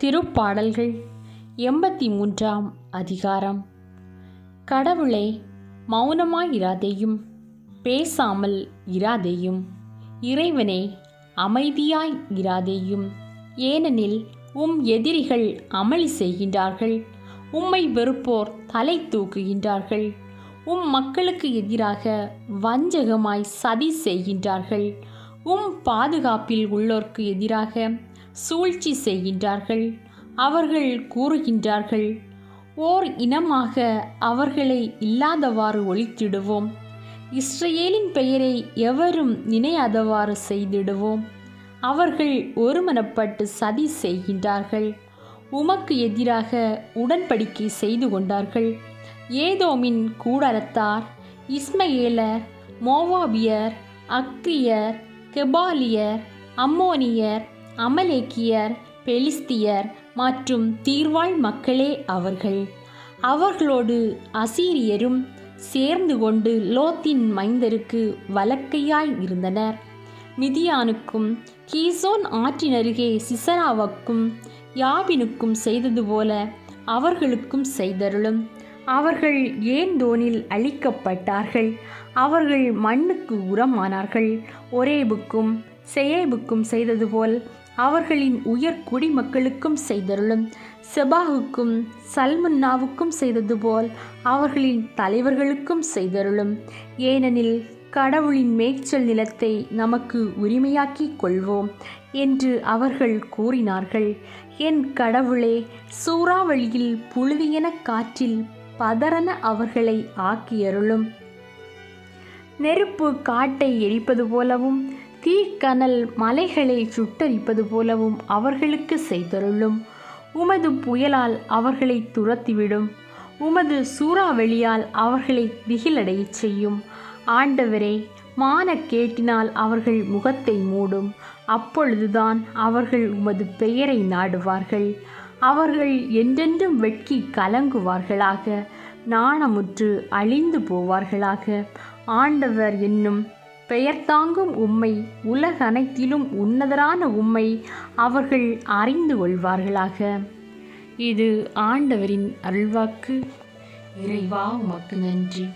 திருப்பாடல்கள் எண்பத்தி மூன்றாம் அதிகாரம். கடவுளே மௌனமாயிராதேயும் பேசாமல் இராதேயும் இறைவனே அமைதியாய் இராதேயும் ஏனெனில் உம் எதிரிகள் அமளி செய்கின்றார்கள் உம்மை வெறுப்போர் தலை தூக்குகின்றார்கள் உம் மக்களுக்கு எதிராக வஞ்சகமாய் சதி செய்கின்றார்கள் உம் பாதுகாப்பில் உள்ளோர்க்கு எதிராக சூழ்ச்சி செய்கின்றார்கள். அவர்கள் கூறுகின்றார்கள் ஓர் இனமாக அவர்களை இல்லாதவாறு ஒழித்திடுவோம். இஸ்ரேலின் பெயரை எவரும் நினையாதவாறு செய்திடுவோம். அவர்கள் ஒருமனப்பட்டு சதி செய்கின்றார்கள். உமக்கு எதிராக உடன்படிக்கை செய்து கொண்டார்கள். ஏதோமின் கூடாரத்தார் இஸ்மயேலர் மோவாபியர் அக்ரியர் கெபாலியர் அம்மோனியர் அமலேக்கியர் பெலிஸ்தியர் மற்றும் தீர்வாழ் மக்களே அவர்கள். அவர்களோடு அசீரியரும் சேர்ந்து கொண்டு லோத்தின் மைந்தருக்கு வலக்கையாய் இருந்தனர். மிதியானுக்கும் கீசோன் ஆற்றினருகே சிசராவுக்கும் யாபினுக்கும் செய்தது போல அவர்களுக்கும் செய்தருளும். அவர்கள் ஏன் தோனில் அழிக்கப்பட்டார்கள்? அவர்கள் மண்ணுக்கு உரமானார்கள். ஒரேபுக்கும் செயேபுக்கும் செய்தது போல் அவர்களின் உயர் குடிமக்களுக்கும் செய்தருளும். செபாகுக்கும் சல்முன்னாவுக்கும் செய்தது போல் அவர்களின் தலைவர்களுக்கும் செய்தருளும். ஏனெனில் கடவுளின் மேய்ச்சல் நிலத்தை நமக்கு உரிமையாக்கிக் கொள்வோம் என்று அவர்கள் கூறினார்கள். என் கடவுளே சூறாவளியில் புழுதியென காற்றில் பதறன அவர்களை ஆக்கியருளும். நெருப்பு காட்டை எரிப்பது போலவும் தீக்கனல் மலைகளை சுட்டரிப்பது போலவும் அவர்களுக்கு செய்தருளும். உமது புயலால் அவர்களை துரத்திவிடும். உமது சூறாவளியால் அவர்களை திகிலடைய செய்யும். ஆண்டவரே மானக்கேட்டினால் அவர்கள் முகத்தை மூடும். அப்பொழுதுதான் அவர்கள் உமது பெயரை நாடுவார்கள். அவர்கள் என்றென்றும் வெட்கி கலங்குவார்களாக. நாணமுற்று அழிந்து போவார்களாக. ஆண்டவர் என்னும் பெயர் தாங்கும் உம்மை உலகனைத்திலும் உன்னதரான உம்மை அவர்கள் அறிந்து கொள்வார்களாக. இது ஆண்டவரின் அருள்வாக்கு. இறைவா உமக்கு நன்றி.